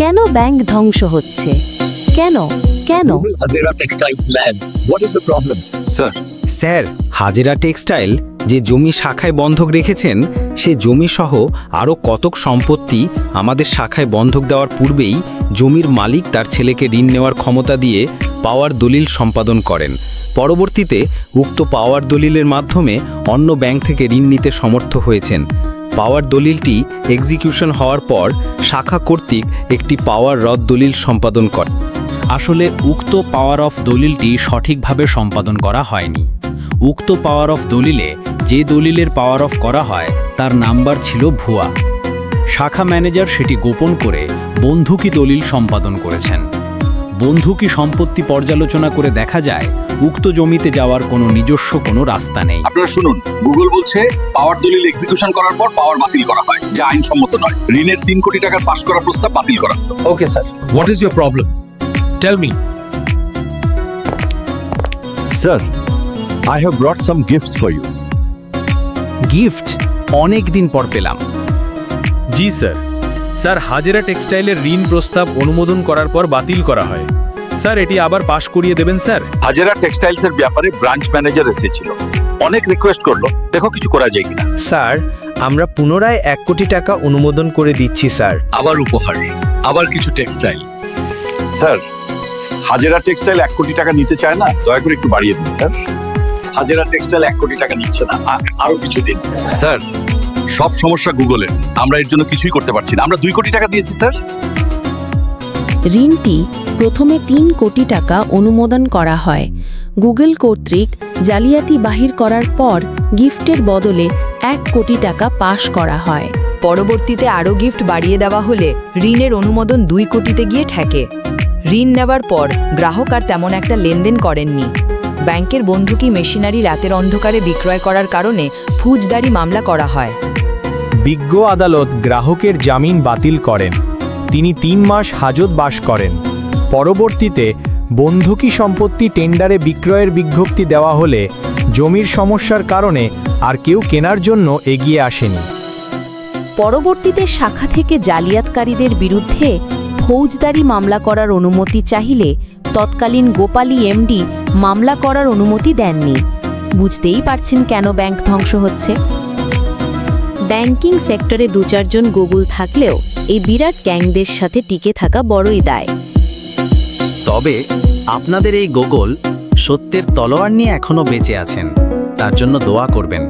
কেন ব্যাংক ধ্বংস হচ্ছে? কেন? কেন? Hazira Textiles land. What is the problem? Sir sir Hajera textile যে জমি শাখায় বন্ধক রেখেছেন সে জমি সহ আরও কতক সম্পত্তি আমাদের শাখায় বন্ধক দেওয়ার পূর্বেই জমির মালিক তার ছেলেকে ঋণ নেওয়ার ক্ষমতা দিয়ে পাওয়ার দলিল সম্পাদন করেন। পরবর্তীতে উক্ত পাওয়ার দলিলের মাধ্যমে অন্য ব্যাংক থেকে ঋণ নিতে সমর্থ হয়েছেন। পাওয়ার দলিলটি এক্সিকিউশন হওয়ার পর শাখা কর্তৃক একটি পাওয়ার রদ দলিল সম্পাদন করে। আসলে উক্ত পাওয়ার অফ দলিলটি সঠিকভাবে সম্পাদন করা হয়নি। উক্ত পাওয়ার অফ দলিলে যে দলিলের পাওয়ার অফ করা হয় তার নাম্বার ছিল ভুয়া। শাখা ম্যানেজার সেটি গোপন করে বন্ধুকি দলিল সম্পাদন করেছেন। বন্ধুকি সম্পত্তি পর্যালোচনা করে দেখা যায় উক্ত জমিতে যাওয়ার কোনো নিজস্ব কোনো রাস্তা নেই আপনারা শুনুন গুগল বলছে পাওয়ার দলিল এক্সিকিউশন করার পর পাওয়ার বাতিল করা হয় যা আইনসম্মত নয় ঋণের তিন কোটি টাকার পাশ করা প্রস্তাব বাতিল করা। Okay, sir. What is your problem? Tell me. Sir, I have brought some gifts for you. Gift অনেক দিন পর পেলাম জি স্যার স্যার হাজেরা টেক্সটাইলের ঋণ প্রস্তাব অনুমোদন করার পর বাতিল করা হয়। স্যার এটি আবার পাশ করিয়ে দেবেন স্যার? হাজেরা টেক্সটাইলস এর ব্যাপারে ব্রাঞ্চ ম্যানেজার এসেছিল। অনেক রিকোয়েস্ট করল দেখো কিছু করা যায় কিনা। স্যার আমরা পুনরায় এক কোটি টাকা অনুমোদন করে দিচ্ছি স্যার। আবার উপহার আবার কিছু টেক্সটাইল। স্যার হাজেরা টেক্সটাইল এক কোটি টাকা নিতে চায় না? দয়া করে একটু বাড়িয়ে দিন স্যার। হাজেরা টেক্সটাইল এক কোটি টাকা নিচ্ছে না আরও কিছু দিন। স্যার সব সমস্যা গুগলের আমরা এর জন্য কিছুই করতে পারছি না। আমরা দুই কোটি টাকা দিয়েছি স্যার। ঋণটি প্রথমে তিন কোটি টাকা অনুমোদন করা হয়। গুগল কর্তৃক জালিয়াতি বাহির করার পর গিফটের বদলে এক কোটি টাকা পাশ করা হয়। পরবর্তীতে আরও গিফট বাড়িয়ে দেওয়া হলে ঋণের অনুমোদন দুই কোটিতে গিয়ে ঠেকে। ঋণ নেওয়ার পর গ্রাহক আর তেমন একটা লেনদেন করেননি। ব্যাংকের বন্ধুকি মেশিনারি রাতের অন্ধকারে বিক্রয় করার কারণে ফুজদারি মামলা করা হয়। বিজ্ঞ আদালত গ্রাহকের জামিন বাতিল করেন। তিনি তিন মাস হাজত বাস করেন। পরবর্তীতে বন্ধকি সম্পত্তি টেন্ডারে বিক্রয়ের বিজ্ঞপ্তি দেওয়া হলে জমির সমস্যার কারণে আর কেউ কেনার জন্য এগিয়ে আসেনি। পরবর্তীতে শাখা থেকে জালিয়াতকারীদের বিরুদ্ধে ফৌজদারি মামলা করার অনুমতি চাহিলে তৎকালীন গোপালী এমডি মামলা করার অনুমতি দেননি। বুঝতেই পারছেন কেন ব্যাংক ধ্বংস হচ্ছে। ব্যাংকিং সেক্টরে দু চারজন গুগল থাকলেও এই বিরাট গ্যাংদের সাথে টিকে থাকা বড়ই দায়। তবে আপনাদের এই গুগল সত্যের তলোয়ার নিয়ে এখনও বেঁচে আছেন, তার জন্য দোয়া করবেন।